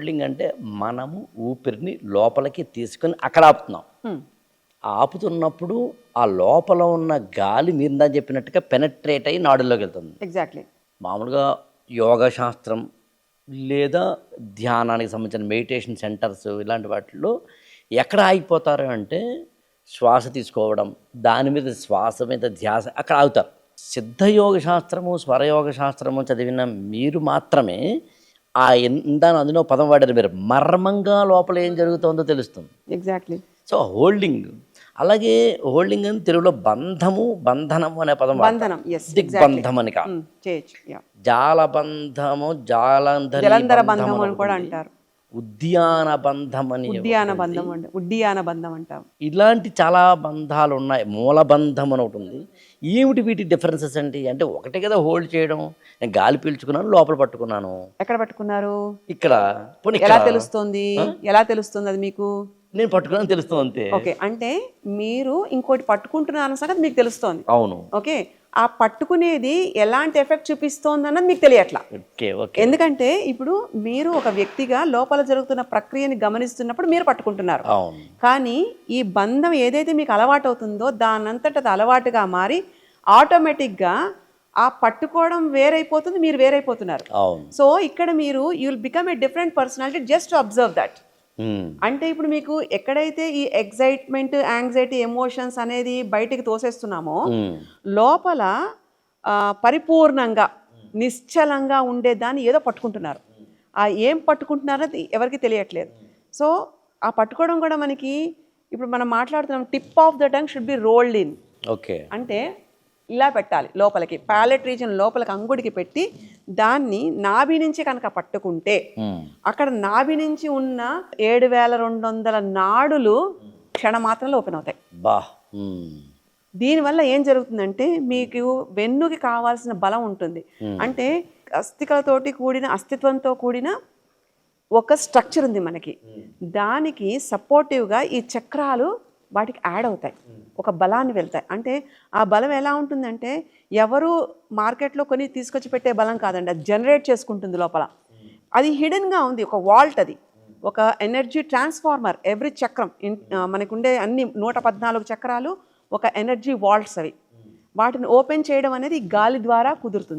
Holding అంటే మనము ఊపిరిని లోపలికి తీసుకొని అక్కడ ఆపుతున్నాం. ఆపుతున్నప్పుడు ఆ లోపల ఉన్న గాలి మీరు ఇందా చెప్పినట్టుగా పెనట్రేట్ అయ్యి నాడుల్లోకి వెళ్తుంది. ఎగ్జాక్ట్లీ మామూలుగా యోగ శాస్త్రం లేదా ధ్యానానికి సంబంధించిన మెడిటేషన్ సెంటర్స్ ఇలాంటి వాటిల్లో ఎక్కడ ఆగిపోతారు అంటే శ్వాస తీసుకోవడం దాని మీద శ్వాస మీద ధ్యాస అక్కడ ఆగుతారు. సిద్ధయోగ శాస్త్రము స్వరయోగ శాస్త్రము చదివిన మీరు మాత్రమే ఆ ఇందాన అందులో పదం వాడారు మీరు. మర్మంగా లోపల ఏం జరుగుతుందో తెలుస్తుంది. Exactly so holding. అలాగే హోల్డింగ్ అని తెలుగులో బంధము బంధనము అనే పదం. బంధనం దిగ్బంధం అని కాదు. యా జాలబంధము జాలంధరి జలంధర బంధం బంధం అని కూడా. అంటారు. ఉద్యాన బంధం అని ఉద్యాన బంధం అంట ఉడ్డియాన బంధం అంటాం. ఇలాంటి చాలా బంధాలు ఉన్నాయి మూలబంధం అని ఒకటి ఉంది. ఏమిటి వీటి డిఫరెన్సెస్ అండి అంటే ఒకటే కదా హోల్డ్ చేయడం. నేను గాలి పీల్చుకున్నాను లోపల పట్టుకున్నాను. ఎక్కడ పట్టుకున్నారు? ఇక్కడ. ఎలా తెలుస్తుంది? ఎలా తెలుస్తుంది అది మీకు? నేను పట్టుకున్నాను తెలుస్తుంది అంతే. ఓకే. అంటే మీరు ఇంకోటి పట్టుకుంటున్నారన్న సంగతి మీకు తెలుస్తోంది. అవును. ఓకే. ఆ పట్టుకునేది ఎలాంటి ఎఫెక్ట్ చూపిస్తోంది అన్నది మీకు తెలియట్లా. Okay okay. ఎందుకంటే ఇప్పుడు మీరు ఒక వ్యక్తిగా లోపల జరుగుతున్న ప్రక్రియని గమనిస్తున్నప్పుడు మీరు పట్టుకుంటున్నారు. కానీ ఈ బంధం ఏదైతే మీకు అలవాటు అవుతుందో దానంతట అది అలవాటుగా మారి ఆటోమేటిక్గా ఆ పట్టుకోవడం వేరైపోతుంది మీరు వేరైపోతున్నారు. సో ఇక్కడ మీరు you will become a different personality just observe that అంటే ఇప్పుడు మీకు ఎక్కడైతే ఈ ఎగ్జైట్మెంట్ యాంగ్జైటీ ఎమోషన్స్ అనేది బయటికి తోసేస్తున్నామో ఉమ్, లోపల పరిపూర్ణంగా నిశ్చలంగా ఉండేదాన్ని ఏదో పట్టుకుంటున్నారు. ఆ ఏం పట్టుకుంటున్నారో అది ఎవరికి తెలియట్లేదు. సో ఆ పట్టుకోవడం కూడా మనకి ఇప్పుడు మనం మాట్లాడుతున్నాం tip of the tongue should be rolled in. Okay. అంటే ఇలా పెట్టాలి లోపలికి ప్యాలెట్ రీజన్ లోపలికి అంగుడికి పెట్టి దాన్ని నాభి నుంచి కనుక పట్టుకుంటే అక్కడ నాభి నుంచి ఉన్న ఏడు వేల రెండు వందల నాడులు క్షణమాత్రంలో ఓపెన్ అవుతాయి. బా దీనివల్ల ఏం జరుగుతుందంటే మీకు వెన్నుకి కావాల్సిన బలం ఉంటుంది. అంటే అస్థికలతోటి కూడిన అస్తిత్వంతో కూడిన ఒక స్ట్రక్చర్ ఉంది మనకి. దానికి సపోర్టివ్గా ఈ చక్రాలు వాటికి యాడ్ అవుతాయి. ఒక బలాన్ని వెళ్తాయి. అంటే ఆ బలం ఎలా ఉంటుందంటే ఎవరు మార్కెట్లో కొని తీసుకొచ్చి పెట్టే బలం కాదండి అది జనరేట్ చేసుకుంటుంది లోపల. అది హిడెన్గా ఉంది ఒక వాల్ట్ అది. ఒక ఎనర్జీ ట్రాన్స్ఫార్మర్ ఎవ్రీ చక్రం మనకుండే అన్ని నూట పద్నాలుగు చక్రాలు ఒక ఎనర్జీ వాల్ట్స్ అవి. వాటిని ఓపెన్ చేయడం అనేది గాలి ద్వారా కుదురుతుంది.